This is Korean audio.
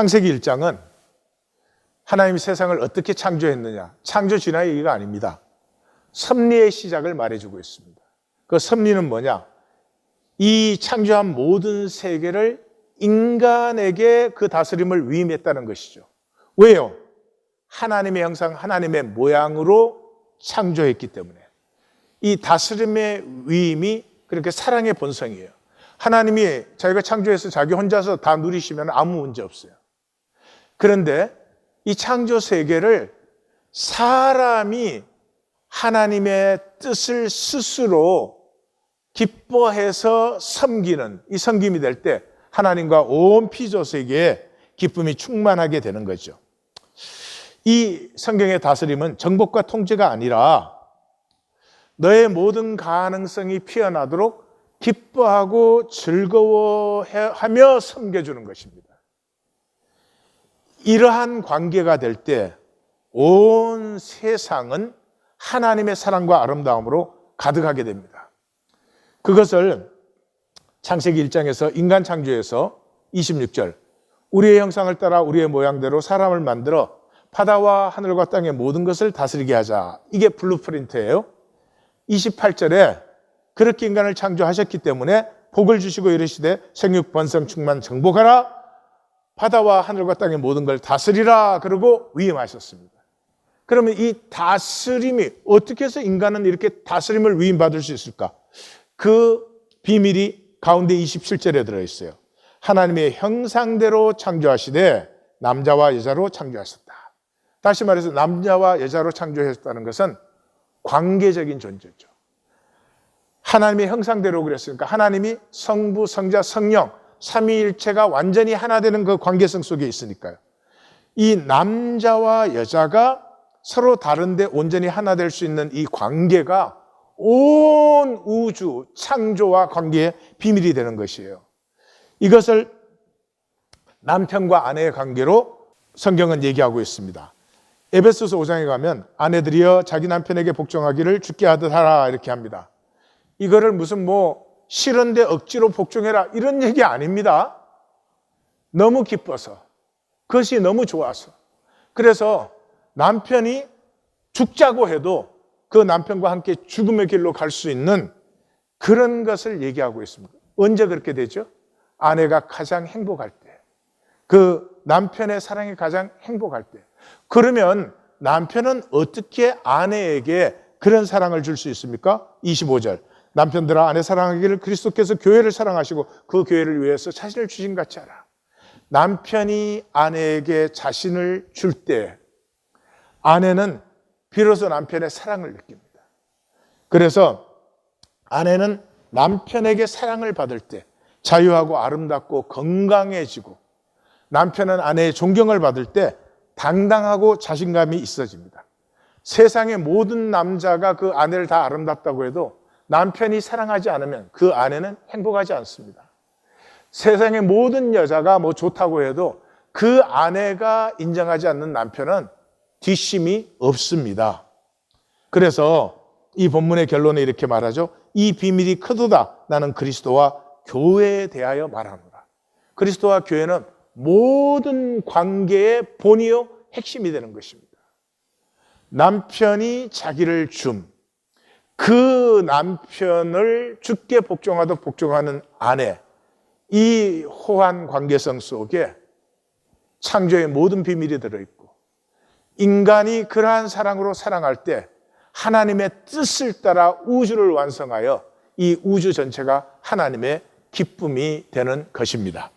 창세기 1장은 하나님이 세상을 어떻게 창조했느냐. 창조 진화의 얘기가 아닙니다. 섭리의 시작을 말해주고 있습니다. 그 섭리는 뭐냐? 이 창조한 모든 세계를 인간에게 그 다스림을 위임했다는 것이죠. 왜요? 하나님의 형상, 하나님의 모양으로 창조했기 때문에. 이 다스림의 위임이 그렇게 사랑의 본성이에요. 하나님이 자기가 창조해서 자기 혼자서 다 누리시면 아무 문제 없어요. 그런데 이 창조 세계를 사람이 하나님의 뜻을 스스로 기뻐해서 섬기는 이 섬김이 될 때 하나님과 온 피조 세계에 기쁨이 충만하게 되는 거죠. 이 성경의 다스림은 정복과 통제가 아니라 너의 모든 가능성이 피어나도록 기뻐하고 즐거워하며 섬겨주는 것입니다. 이러한 관계가 될 때 온 세상은 하나님의 사랑과 아름다움으로 가득하게 됩니다. 그것을 창세기 1장에서 인간 창조에서 26절 우리의 형상을 따라 우리의 모양대로 사람을 만들어 바다와 하늘과 땅의 모든 것을 다스리게 하자. 이게 블루프린트예요. 28절에 그렇게 인간을 창조하셨기 때문에 복을 주시고 이르시되 생육 번성 충만 정복하라 바다와 하늘과 땅의 모든 걸 다스리라 그러고 위임하셨습니다. 그러면 이 다스림이 어떻게 해서 인간은 이렇게 다스림을 위임받을 수 있을까? 그 비밀이 가운데 27절에 들어 있어요. 하나님의 형상대로 창조하시되 남자와 여자로 창조하셨다. 다시 말해서 남자와 여자로 창조하셨다는 것은 관계적인 존재죠. 하나님의 형상대로 그랬으니까 하나님이 성부, 성자, 성령 삼위일체가 완전히 하나 되는 그 관계성 속에 있으니까요. 이 남자와 여자가 서로 다른데 온전히 하나 될 수 있는 이 관계가 온 우주 창조와 관계의 비밀이 되는 것이에요. 이것을 남편과 아내의 관계로 성경은 얘기하고 있습니다. 에베소서 5장에 가면 아내들이여 자기 남편에게 복종하기를 죽게 하듯 하라 이렇게 합니다. 이거를 무슨 뭐 싫은데 억지로 복종해라 이런 얘기 아닙니다. 너무 기뻐서 그것이 너무 좋아서 그래서 남편이 죽자고 해도 그 남편과 함께 죽음의 길로 갈 수 있는 그런 것을 얘기하고 있습니다. 언제 그렇게 되죠? 아내가 가장 행복할 때. 그 남편의 사랑이 가장 행복할 때. 그러면 남편은 어떻게 아내에게 그런 사랑을 줄 수 있습니까? 25절. 남편들아 아내 사랑하기를 그리스도께서 교회를 사랑하시고 그 교회를 위해서 자신을 주신 같이 하라. 남편이 아내에게 자신을 줄 때 아내는 비로소 남편의 사랑을 느낍니다. 그래서 아내는 남편에게 사랑을 받을 때 자유하고 아름답고 건강해지고 남편은 아내의 존경을 받을 때 당당하고 자신감이 있어집니다. 세상의 모든 남자가 그 아내를 다 아름답다고 해도 남편이 사랑하지 않으면 그 아내는 행복하지 않습니다. 세상의 모든 여자가 뭐 좋다고 해도 그 아내가 인정하지 않는 남편은 뒷심이 없습니다. 그래서 이 본문의 결론에 이렇게 말하죠. 이 비밀이 크도다. 나는 그리스도와 교회에 대하여 말하노라. 그리스도와 교회는 모든 관계의 본이요 핵심이 되는 것입니다. 남편이 자기를 줌, 그 남편을 죽게 복종하듯 복종하는 아내, 이 호환 관계성 속에 창조의 모든 비밀이 들어있고, 인간이 그러한 사랑으로 사랑할 때 하나님의 뜻을 따라 우주를 완성하여 이 우주 전체가 하나님의 기쁨이 되는 것입니다.